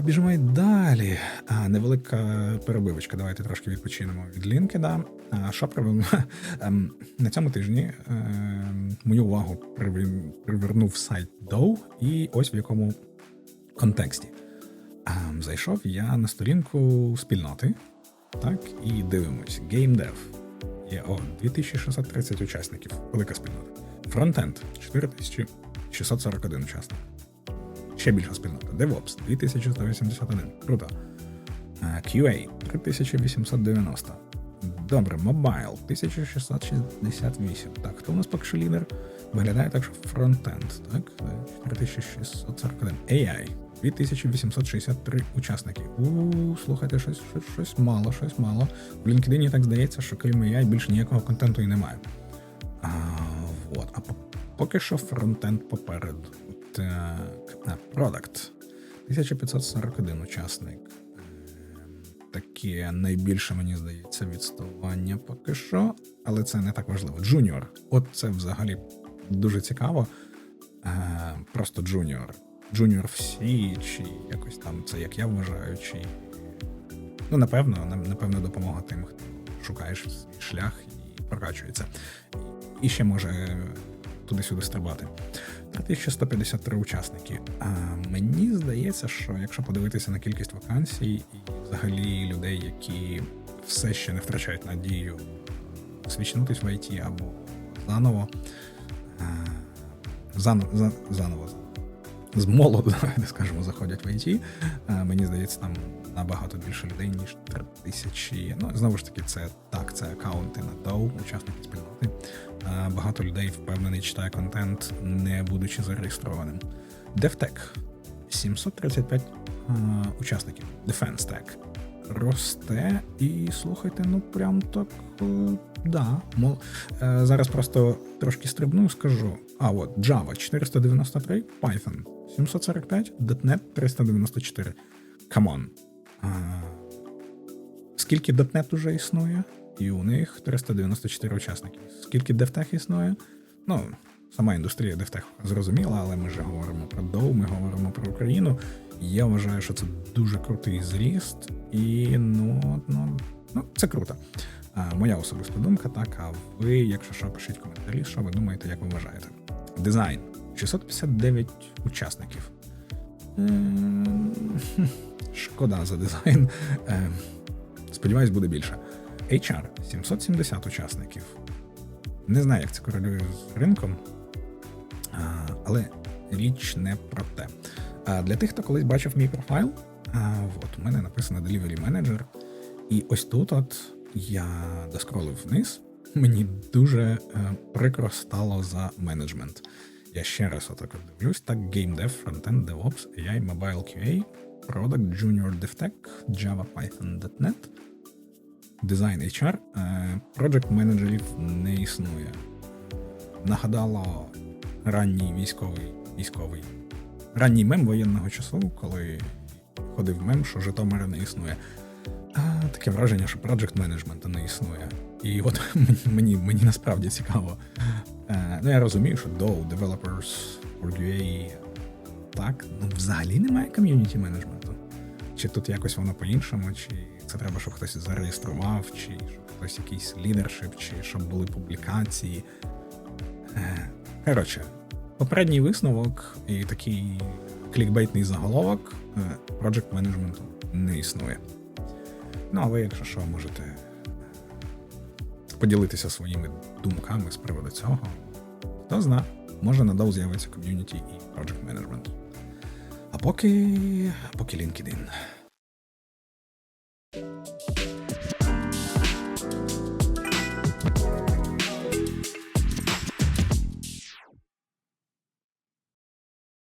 біжимо й далі. А, невелика перебивочка. Давайте трошки відпочинемо від LinkedIn. А, що привел? Ем, На цьому тижні ем, мою увагу привернув сайт Dow, і ось в якому контексті. Ем, Зайшов я на сторінку спільноти, так, і дивимось. GameDev. Є о, 2630 учасників. Велика спільнота. Фронтенд 4641 учасник. Ще більша спільнота. DevOps 2181. Круто. QA 3890. Добре, Mobile 1668. Так, хто у нас поки що лідер? Виглядає так, що фронтенд, так? 4641. AI 2863 учасники. У, слухайте, щось, щось, щось мало, щось мало. В LinkedIn так здається, що крім AI більше ніякого контенту і немає. А, вот. а поки що фронтенд попереду. Так, а, Product. 1541 учасник. Ем, Таке найбільше, мені здається, відставання поки що, але це не так важливо. Junior. От це взагалі дуже цікаво. Е, Просто Junior. Junior всі, чи якось там це як я вважаю, чи. Ну, напевно, на- напевно, допомога тим, хто шукає свій шлях і прокачується. І ще може туди-сюди стрибати. 3153 учасники. А мені здається, що якщо подивитися на кількість вакансій і взагалі людей, які все ще не втрачають надію свідчинутись в ІТ або заново, заново, заново, з молоду, скажемо, заходять в ІТ, мені здається, там набагато більше людей, ніж 3 тисячі. Ну, знову ж таки, це так, це аккаунти на DAO, учасники спільноти. А, Багато людей впевнений читає контент, не будучи зареєстрованим. DevTech 735 а, учасників. Defense росте, і слухайте, ну прям так. е, Да, мол, е, зараз просто трошки стрибну, скажу. А, от Java 493, Python 745, .NET 394. Камон. Скільки .NET уже існує? І у них 394 учасники. Скільки DevTech існує? Ну, сама індустрія DevTech зрозуміла, але ми ж говоримо про Dow, ми говоримо про Україну. Я вважаю, що це дуже крутий зріст, і ну, ну, ну це круто. А, моя особиста думка, так. А ви, якщо що, пишіть коментарі, що ви думаєте, як ви вважаєте. Дизайн 659 учасників. Ем, Шкода за дизайн. Ем, Сподіваюсь, буде більше. HR 770 учасників. Не знаю, як це корелює з ринком, але річ не про те. Для тих, хто колись бачив мій профайл, от у мене написано Delivery Manager. І ось тут от я доскролив вниз. Мені дуже е, прикро стало за менеджмент. Я ще раз отак дивлюсь. Так, Game Dev, Frontend, DevOps, AI, Mobile QA, Product, Junior DevTech, Java, Python, Design HR, е, Project менеджерів не існує. Нагадало ранній військовий військовий ранній мем воєнного часу, коли ходив мем, що Житомира не існує. А, таке враження, що Project менеджменту не існує. І от мені, мені, насправді цікаво. Е, ну, я розумію, що Dow, Developers, UA, так, ну взагалі немає ком'юніті менеджменту. Чи тут якось воно по-іншому, чи це треба, щоб хтось зареєстрував, чи щоб хтось якийсь лідершип, чи щоб були публікації. Е, Коротше, попередній висновок і такий клікбейтний заголовок е, project менеджменту не існує. Ну, а ви, якщо що, можете поділитися своїми думками з приводу цього. Хто зна, може надовго з'явиться ком'юніті і project менеджмент. А поки. поки LinkedIn.